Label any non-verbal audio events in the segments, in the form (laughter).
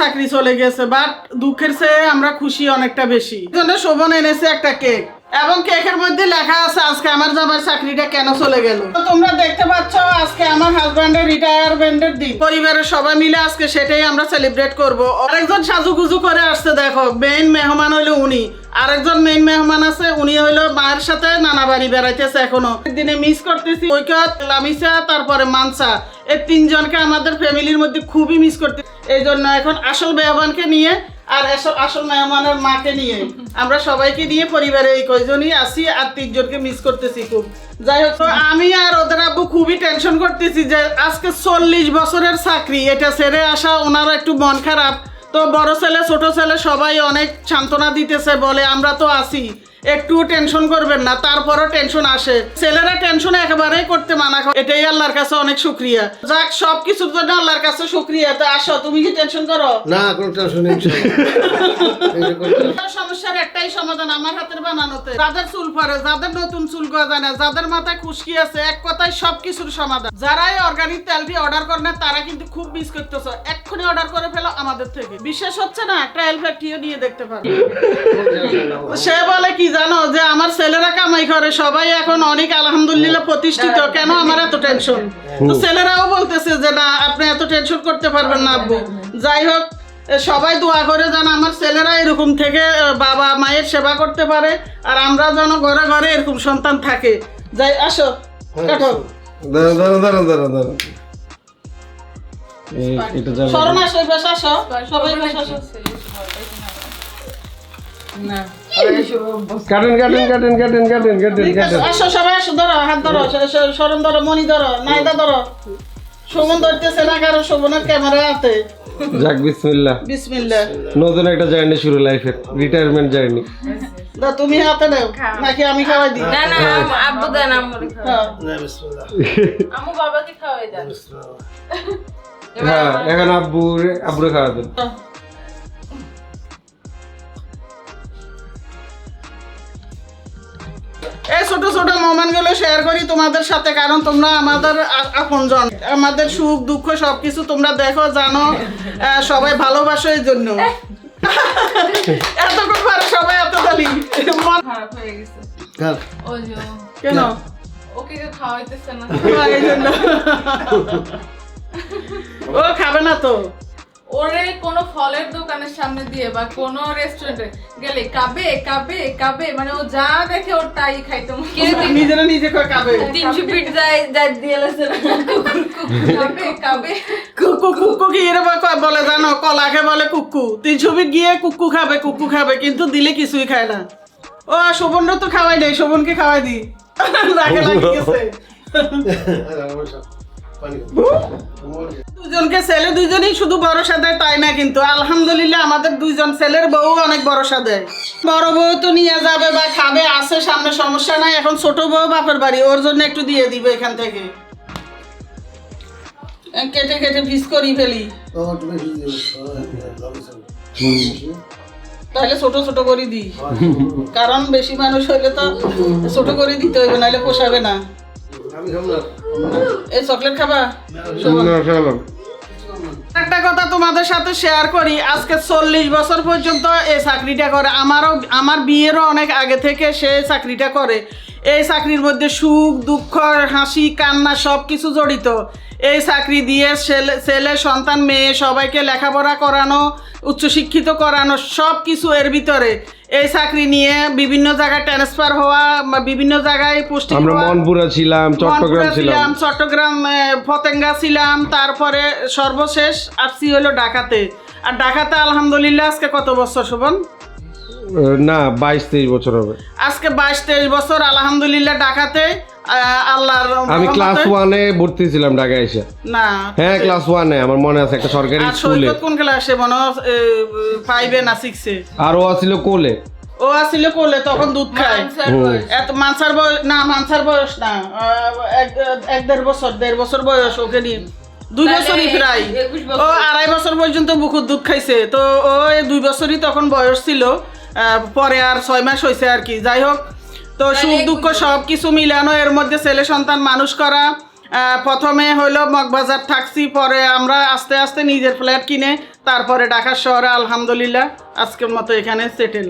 চাকরি চলে গেছে বাট দুঃখের চেয়ে আমরা খুশি অনেকটা বেশি। জন্য শোভন এনেছে একটা কেক, এবং কেকের মধ্যে লেখা আছে, আজকে আমার জামার চাকরিটা কেন চলে গেল? তোমরা দেখতে পাচ্ছ, আজকে আমার হাজব্যান্ডের রিটায়ারমেন্টের দিন। পরিবারের সবাই মিলে আজকে সেটাই আমরা সেলিব্রেট করব। আরেকজন সাজুগুজু করে আসছে, দেখো মেইন মেহমান হইল উনি। আরেকজন মেইন মেহমান আছে, উনি হইল মায়ের সাথে নানা বাড়ি বেড়াইতেছে এখনও। দিনে মিস করতেছি ঐকত লামিসা, তারপরে মানসা। এই তিনজনকে আমাদের ফ্যামিলির মধ্যে খুবই মিস করতে এই জন্য এখন আসল মেহমানকে নিয়ে আর আসল- মেহমানের মাকে নিয়ে। আমরা সবাইকে নিয়ে পরিবারে এই কয়জনই আসি আর তিনজনকে মিস করতেছি খুব। যাই হোক আমি আর ওদের আব্বু খুবই টেনশন করতেছি যে আজকে চল্লিশ বছরের চাকরি, এটা ছেড়ে আসা ওনারও একটু মন খারাপ। তো বড় ছেলে, ছোট ছেলে সবাই অনেক সান্ত্বনা দিতেছে, বলে আমরা তো আছি। একটু টেনশন করবেন না তারপরও টেনশন আসে। ছেলেরা টেনশন একেবারেই করতে মানা করে। এটাই আল্লাহর কাছে অনেক শুক্রিয়া। যাক সব কিছুর জন্য আল্লাহর কাছে শুক্রিয়া। তো আসো তুমি কি টেনশন করো? না কোনো টেনশন নেই সমস্যার একটাই সমাধান আমার হাতের বানানোতে। যাদের চুল পরে যাদের নতুন চুল গজায় না যাদের মাথায় খুশকি আছে এক কথায় সবকিছুর সমাধান। যারাই অর্গানিক তেলটি অর্ডার করে না তারা কিন্তু খুব মিস করতেছে। এক্ষুনি অর্ডার করে ফেলো আমাদের থেকে। বিশেষ হচ্ছে না ট্রায়াল ফ্যাক্টরিও নিয়ে দেখতে পারো সে বলে কি জানো যে আমার ছেলেরা কামাই করে সবাই এখন অনেক আলহামদুলিল্লাহ প্রতিষ্ঠিত। কেন আমার এত টেনশন তো ছেলেরাও বলতেছে যে না আপনি এত টেনশন করতে পারবেন না আব্বু। যাই হোক সবাই দোয়া করে যেন আমার ছেলেরা এরকম থেকে বাবা মায়ের সেবা করতে পারে আর আমরা যেন ঘরে ঘরে এরকম সন্তান থাকে। যাই আসো কাটো। দাঁড়ান দাঁড়ান দাঁড়ান দাঁড়ান দাঁড়ান এটা আসো। আসো। সবাই কাটেন কাটেন কাটেন কাটেন কাটেন কাটেন কাটেন। আসো সবাই আসো ধরো হাত ধরো শরণ ধরো মনি ধরো নাইদা ধরো। শোভন ধরতেছে না কারণ শোভনের ক্যামেরা আছে যাক বিসমিল্লাহ। বিসমিল্লাহ। নতুন একটা জার্নি শুরু লাইফের রিটায়ারমেন্ট জার্নি দা তুমি হাতে নাও নাকি আমি খাওয়াই দিই? না না আব্বু দেন আম্মুরে খাওয়াই। হ্যাঁ। না বিসমিল্লাহ আম্মু বাবাকে খাওয়াই দেন। হ্যাঁ এখন আব্বু আব্বুরে খাওয়া দেন। এই ছোট ছোট মোমেন্টগুলো শেয়ার করি তোমাদের সাথে কারণ তোমরা আমাদের আপন জন আমাদের সুখ দুঃখ সবকিছু তোমরা দেখো জানো সবাই ভালোবাসো এই জন্য। এতক্ষণ পারে সবাই এত তালি মন খারাপ হয়ে গেছে। কেন? ওকে খাওয়াইতেছে না। এই জন্য। ও খাবে না তো? ওরে কোনো ফলের দোকানের সামনে দিয়ে বা কোনো রেস্টুরেন্টে গেলে কাবে কাবে কাবে মানে ও যা দেখে ওর তাই খাইতো নিজেরা নিজে করে খাবে তিনশো ফিট যায় যায় দিয়ে লেছে (laughs) কাবে কাবে। কুকু কুকু কি এরকম বলে জানো? কলাকে বলে কুকু। তুই ছবি গিয়ে কুকু খাবে কুকু খাবে কিন্তু দিলে কিছুই খায় না। ও শোভনরা তো খাওয়াই নাই শোভনকে খাওয়াই দি। (laughs) রাগে (laughs) লাগি গেছে। পানি দুজনকে ছেলে দুজনেই শুধু ভরসা দেয় তাই না কিন্তু? আলহামদুলিল্লাহ আমাদের দুইজন ছেলের বউ অনেক ভরসা দেয়। বড় বউ তো নিয়ে যাবে বা খাবে আসে সামনে সমস্যা নাই এখন ছোট বউ বাপের বাড়ি ওর জন্য একটু দিয়ে দিবে এখান থেকে। কেটে কেটে পিস করি ফেলি। তাহলে ছোট ছোট করে দিই। কারণ বেশি মানুষ হলে তো ছোট করে দিতে হইবে নাহলে পোষাবে না। এই চকলেট খাবা? একটা কথা তোমাদের সাথে শেয়ার করি আজকে চল্লিশ বছর পর্যন্ত এই চাকরিটা করে। আমারও আমার বিয়েরও অনেক আগে থেকে সে চাকরিটা করে। এই চাকরির মধ্যে সুখ দুঃখ হাসি কান্না সব কিছু জড়িত। এই চাকরি দিয়ে ছেলে ছেলে সন্তান মেয়ে সবাইকে লেখাপড়া করানো উচ্চশিক্ষিত করানো সব কিছু এর ভিতরে। এই চাকরি নিয়ে বিভিন্ন জায়গায় ট্রান্সফার হওয়া বিভিন্ন জায়গায় পোস্টিং আমরা মনপুরা ছিলাম চট্টগ্রাম ছিলাম চট্টগ্রাম ফতেঙ্গা ছিলাম তারপরে সর্বশেষ আসছি হলো ঢাকাতে। আর ঢাকাতে আলহামদুলিল্লাহ আজকে কত বছর শোভন? না বাইশ তেইশ বছর হবে। আজকে বাইশ তেইশ বছর আলহামদুলিল্লাহ ঢাকাতে। আল্লাহর আমি ক্লাস ওয়ানে ভর্তি ছিলাম ঢাকায় এসে। না হ্যাঁ ক্লাস ওয়ানে আমার মনে আছে একটা সরকারি স্কুলে কোন ক্লাসে মনে ফাইভে না সিক্সে আর ও আছিল কোলে। ও আসছিল কোলে তখন দুধ খায়। এত মানসার বয়স না মানসার বয়স না। এক এক দেড় বছর দেড় বছর বয়স ওকে নিয়ে। দুই বছরই প্রায়। ও আড়াই বছর পর্যন্ত বুকুর দুধ খাইছে। তো ও দুই বছরই তখন বয়স ছিল। আহ, পরে আর ছয় মাস হয়েছে আর কি। যাই হোক তো সুখ দুঃখ সব কিছু মিলানো এর মধ্যে ছেলে সন্তান মানুষ করা। প্রথমে হইল মগবাজার থাকছি পরে আমরা আস্তে আস্তে নিজের ফ্ল্যাট কিনে তারপরে ঢাকা শহরে আলহামদুলিল্লাহ আজকের মতো এখানে সেটেল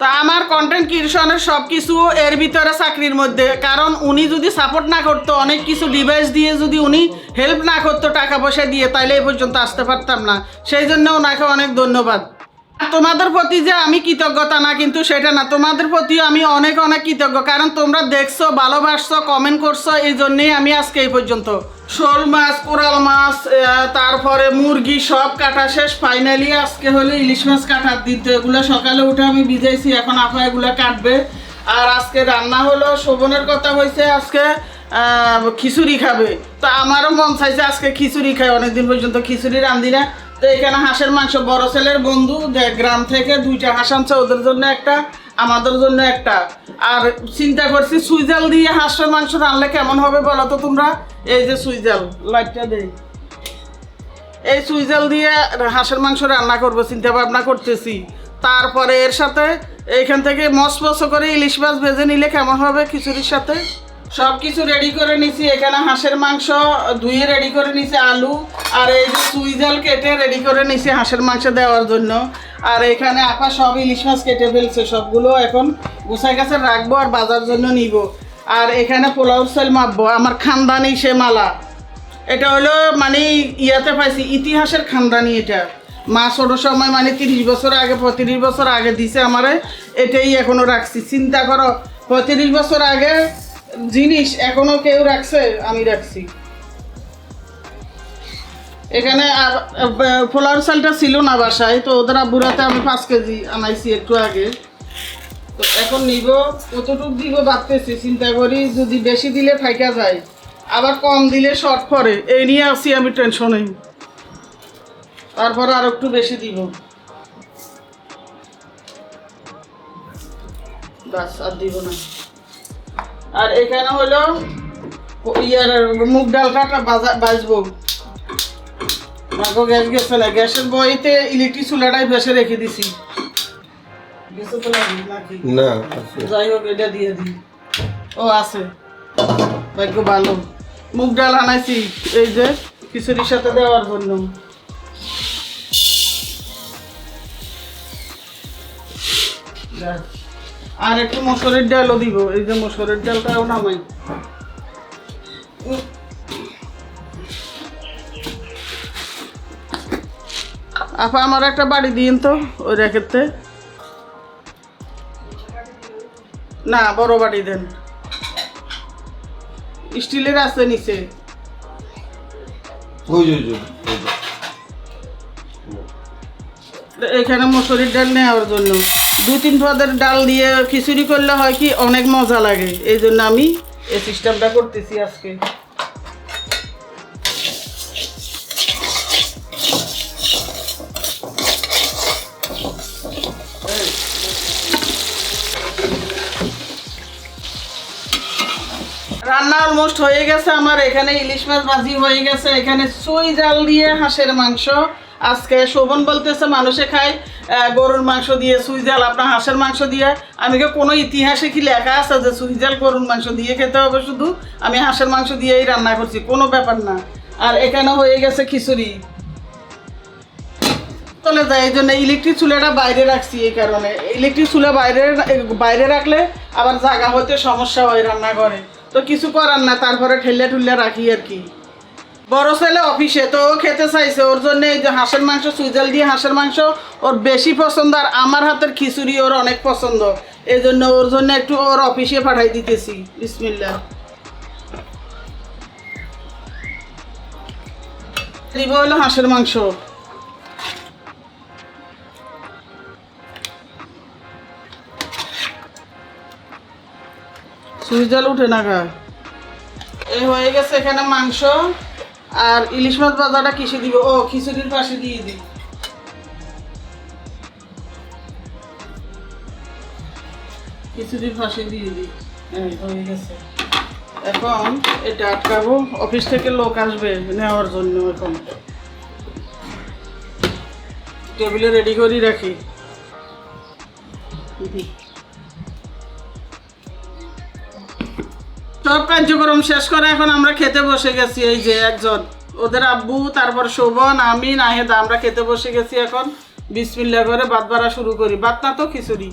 তা আমার কন্টেন্ট ক্রিয়েশনের সব কিছু এর ভিতরে চাকরির মধ্যে কারণ উনি যদি সাপোর্ট না করতো অনেক কিছু ডিভাইস দিয়ে যদি উনি হেল্প না করতো টাকা পয়সা দিয়ে তাইলে এই পর্যন্ত আসতে পারতাম না। সেই জন্য ওনাকে অনেক ধন্যবাদ। তোমাদের প্রতি যে আমি কৃতজ্ঞতা না, কিন্তু সেটা না। তোমাদের প্রতিও আমি অনেক অনেক কৃতজ্ঞ। কারণ তোমরা দেখছ, ভালোবাসছো কমেন্ট করছ, এই জন্যেই আমি আজকে এই পর্যন্ত। শোল মাছ, কোরাল মাছ তারপরে মুরগি, সব কাটা শেষ। ফাইনালি আজকে হলো ইলিশ মাছ কাটার দিতে এগুলো সকালে উঠে আমি ভিজাইছি, এখন আপা এগুলো কাটবে। আর আজকে রান্না হলো, শোভনের কথা হয়েছে আজকে খিচুড়ি খাবে। তো আমারও মন চাইছে আজকে খিচুড়ি খাই, অনেকদিন পর্যন্ত খিচুড়ি রান্ধি না। তো এখানে হাঁসের মাংস, বড় ছেলের বন্ধু, যে গ্রাম থেকে দুইটা হাঁস আনছে, ওদের জন্য একটা, আমাদের জন্য একটা। আর চিন্তা করছি, সুইজাল দিয়ে হাঁসের মাংস রানলে কেমন হবে বলো তো তোমরা? এই যে সুইজাল, লাইটটা দেই। এই সুইজাল দিয়ে হাঁসের মাংস রান্না করব, চিন্তা ভাবনা করতেছি। তারপরে এর সাথে, এইখান থেকে মস মস করে ইলিশ মাছ ভেজে নিলে কেমন হবে খিচুড়ির সাথে? সব কিছু রেডি করে নিছি। এখানে হাঁসের মাংস ধুয়ে রেডি করে নিছি, আলু, আর এই যে সুইজাল কেটে রেডি করে নিছি হাঁসের মাংস দেওয়ার জন্য। আর এখানে আপা সব ইলিশ মাছ কেটে ফেলছে, সবগুলো এখন গুছাই কাছে রাখব আর বাজার জন্য নিব। আর এখানে পোলাউর সেল মাপবো, আমার খানদানি সে মালা। এটা হলো মানে ইয়াতে পাইছি, ইতিহাসের খানদানি এটা। মা ছোট সময় মানে তিরিশ বছর আগে, পঁয়ত্রিশ বছর আগে দিছে আমারে, এটাই এখনও রাখছি। চিন্তা করো, পঁয়ত্রিশ বছর আগে জিনিস এখনও কেউ রাখছে, আমি রাখছি। এখানে ফোলার চালটা ছিল না বাসায়, তো ওদের আব্বুরাতে আমি পাঁচ কেজি আনাইছি একটু আগে। তো এখন নিব, কতটুকু দিব ভাবতেছি, চিন্তা করি যদি বেশি দিলে ফাইকা যায়, আবার কম দিলে শর্ট পরে এই নিয়ে আসি আমি টেনশনে। তারপরে আর একটু বেশি দিব। বাস আর দিব না। আর এখানে হলো ইয়ার মুগ ডালটা বাজা বাজবো। মাগো গ্যাস গেছে না? গ্যাসের বইতে ইলেকট্রিক চুলাটাই বেসে রেখে দিছি। না যাই হোক এটা দিয়ে দিই। ও আছে। ভাগ্য ভালো। মুগ ডাল আনাইছি। এই যে খিচুড়ির সাথে দেওয়ার জন্য। যাক। আর একটু মসুরের ডালও দিব। এই যে মসুরের ডালটাও নামাই। আপা আমার একটা বাড়ি দিন তো ওই র্যাকেটতে না বড় বাড়ি দেন। স্টিলের আছে নিচে। এখানে মসুরির ডাল নেওয়ার জন্য। দু তিন পদের ডাল দিয়ে খিচুড়ি করলে হয় কি অনেক মজা লাগে। এই জন্য আমি এই সিস্টেমটা করতেছি আজকে। রান্না অলমোস্ট হয়ে গেছে, আমার এখানে ইলিশ মাছ ভাজি হয়ে গেছে। এখানে সুই জাল দিয়ে হাঁসের মাংস। আজকে শোভন বলতেছে, মানুষে খায় গরুর মাংস দিয়ে সুই জাল, আপনার হাঁসের মাংস দিয়ে। আমি কোনো ইতিহাসে কি লেখা আছে যে সুই জাল গরুর মাংস দিয়ে খেতে হবে শুধু? আমি হাঁসের মাংস দিয়েই রান্না করছি, কোনো ব্যাপার না। আর এখানে হয়ে গেছে খিচুড়ি। চলে যায় এই জন্য ইলেকট্রিক চুলাটা বাইরে রাখছি এই কারণে। ইলেকট্রিক চুলা বাইরে বাইরে রাখলে আবার জায়গা হতে সমস্যা হয় রান্না করে তো কিছু করার না, তারপরে ঠেলে ঠুলে রাখি আর কি। বড় ছেলে অফিসে, তো ও খেতে চাইছে। ওর জন্য এই যে হাঁসের মাংস, সুইজাল দিয়ে হাঁসের মাংস, ওর বেশি পছন্দ আর আমার হাতের খিচুড়ি ওর অনেক পছন্দ। এই জন্য ওর জন্য একটু ওর অফিসে পাঠাই দিতেছি। বিসমিল্লা দিব হলো হাঁসের মাংস। সুইজাল উঠে না গা? এই হয়ে গেছে এখানে মাংস। আর ইলিশ মাছ ভাজাটা কিসে দিব? ও খিচুড়ির পাশে দিয়ে দিই। খিচুড়ির পাশে দিয়ে দিই। এই হয়ে গেছে। এখন এটা আটকাবো। অফিস থেকে লোক আসবে নেওয়ার জন্য এখন। টেবিলে রেডি করে রাখি। সব কার্যক্রম শেষ করে এখন আমরা খেতে বসে গেছি এই যে একজন। ওদের আব্বু তারপর শোভন আমি নাহেদা আমরা খেতে বসে গেছি এখন। বিসমিল্লা করে বাদ বাড়া শুরু করি। ভাত না তো খিচুড়ি।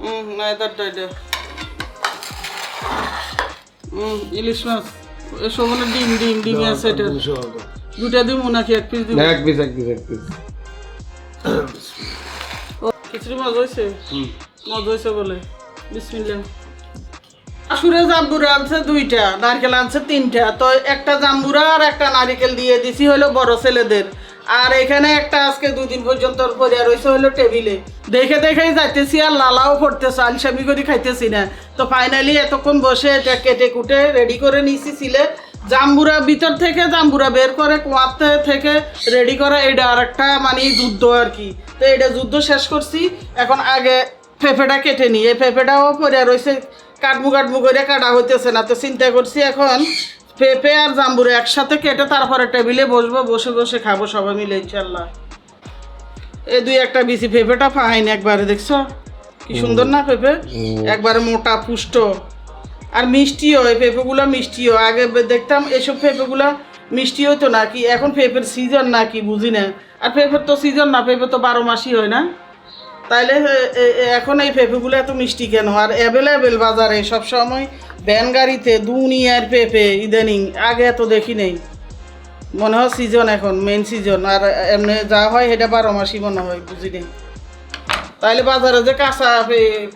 হুম হুম ইলিশ মাছ। শোভনের ডিম ডিম ডিম আছে এটা। দুটা দিব নাকি? এক পিস এক পিস এক পিস এক পিস খিচুড়ি মজা হয়েছে মজা হয়েছে বলে। বিসমিল্লা আসুরে জাম্বুরা আনছে দুইটা, নারকেল আনছে তিনটা। তো একটা জাম্বুরা আর একটা নারকেল দিয়ে দিছি হলো বড় ছেলেদের। আর এখানে একটা আজকে দুদিন পর্যন্ত পরিয়া রয়েছে হলো টেবিলে। দেখে দেখেই যাইতেছি আর লালাও পড়তেছে, আলসামি করে খাইতেছি না। তো ফাইনালি এতক্ষণ বসে এটা কেটে কুটে রেডি করে নিছি ছিলে জাম্বুরা ভিতর থেকে জাম্বুরা বের করে কুয়াতে থেকে রেডি করা এটা আর একটা মানে যুদ্ধ আর কি। তো এটা যুদ্ধ শেষ করছি। এখন আগে পেঁপেটা কেটে নিই এই পেঁপেটাও পরে রয়েছে কাটমু কাটমু করে কাটা হইতেছে না। তো চিন্তা করছি এখন পেঁপে আর জাম্বুরে একসাথে কেটে তারপরে টেবিলে বসবো বসে বসে খাব সবাই মিলে ইনশাল্লাহ। এই দুই একটা বিসি পেঁপেটা ফাইন একবারে দেখছ? কি সুন্দর না পেঁপে একবারে মোটা পুষ্ট। আর মিষ্টিও এই পেঁপেগুলো মিষ্টিও। আগে দেখতাম এসব পেঁপেগুলো মিষ্টি হতো না কি এখন পেঁপের সিজন না কি বুঝি না। আর পেঁপের তো সিজন না পেঁপে তো বারো মাসই হয় না। তাইলে এখন এই পেঁপেগুলো এত মিষ্টি কেন? আর অ্যাভেলেবেল বাজারে সব সময় ভ্যান গাড়িতে, দুনিয়ার পেঁপে ইদানিং, আগে এত দেখি নেই। মনে হয় সিজন এখন মেন সিজন আর এমনি যা হয় সেটা বারো মাসই মনে হয়, বুঝি নেই। তাইলে বাজারে যে কাঁচা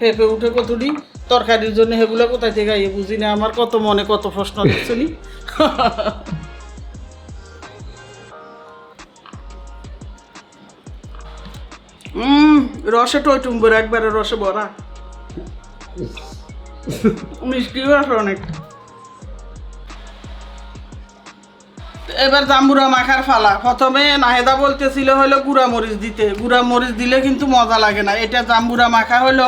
পেঁপে উঠে কতটি, তরকারির জন্য সেগুলো কোথায় থেকে বুঝি না, আমার কত মনে কত প্রশ্ন দেখছনি (laughs) উম, রসে টইটুম্বর একবারে রসে ভরা মিষ্টিও আছে অনেক। এবার জাম্বুরা মাখার ফালা। প্রথমে নাহেদা বলতেছিল হলো গুঁড়া মরিচ দিতে। গুঁড়া মরিচ দিলে কিন্তু মজা লাগে না। এটা জাম্বুরা মাখা হলো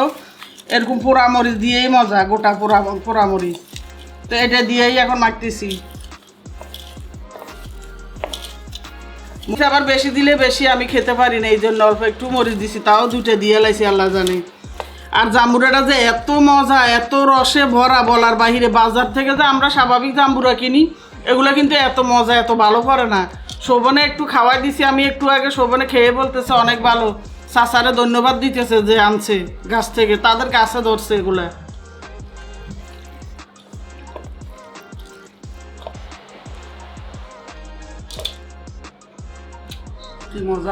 এরকম পোড়া মরিচ দিয়েই মজা, গোটা পোড়া পোড়া মরিচ। তো এটা দিয়েই এখন মাখতেছি। আবার বেশি দিলে বেশি আমি খেতে পারি না এই জন্য অল্প একটু মরিচ দিছি, তাও দুটো দিয়ে লাইছি, আল্লাহ জানে। আর জাম্বুরাটা যে এত মজা, এত রসে ভরা বলার বাহিরে, বাজার থেকে যে আমরা স্বাভাবিক জাম্বুরা কিনি, এগুলো কিন্তু এত মজা, এত ভালো করে না। শোভনে একটু খাওয়াই দিছি, আমি একটু আগে শোভনে খেয়ে বলতেছে, অনেক ভালো। চাচারে ধন্যবাদ দিতেছে যে আনছে, গাছ থেকে, তাদের গাছে ধরছে এগুলা। vocês, mozão.